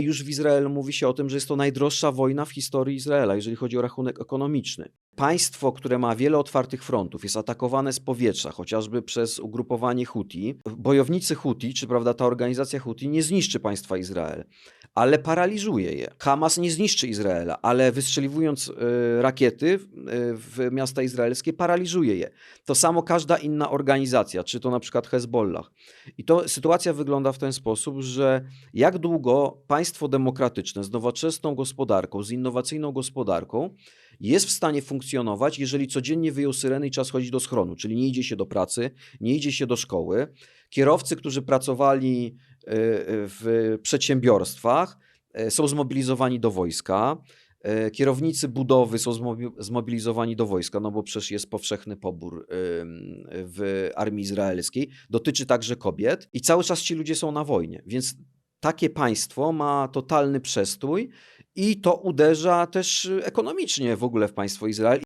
Już w Izraelu mówi się o tym, że jest to najdroższa wojna w historii Izraela, jeżeli chodzi o rachunek ekonomiczny. Państwo, które ma wiele otwartych frontów, jest atakowane z powietrza, chociażby przez ugrupowanie Huti. Bojownicy Huti, czy prawda ta organizacja Huti, nie zniszczy państwa Izrael, ale paraliżuje je. Hamas nie zniszczy Izraela, ale wystrzeliwując y, rakiety y, w miasta izraelskie, paraliżuje je. To samo każda inna organizacja, czy to na przykład Hezbollah. I to sytuacja wygląda w ten sposób, że jak długo państwo demokratyczne z nowoczesną gospodarką, z innowacyjną gospodarką jest w stanie funkcjonować, jeżeli codziennie wyjął syreny i czas chodzić do schronu, czyli nie idzie się do pracy, nie idzie się do szkoły. Kierowcy, którzy pracowali w przedsiębiorstwach, y, są zmobilizowani do wojska. Y, Kierownicy budowy są zmobi- zmobilizowani do wojska, no bo przecież jest powszechny pobór w armii izraelskiej. Dotyczy także kobiet i cały czas ci ludzie są na wojnie, więc takie państwo ma totalny przestój i to uderza też y, ekonomicznie w ogóle w państwo Izrael.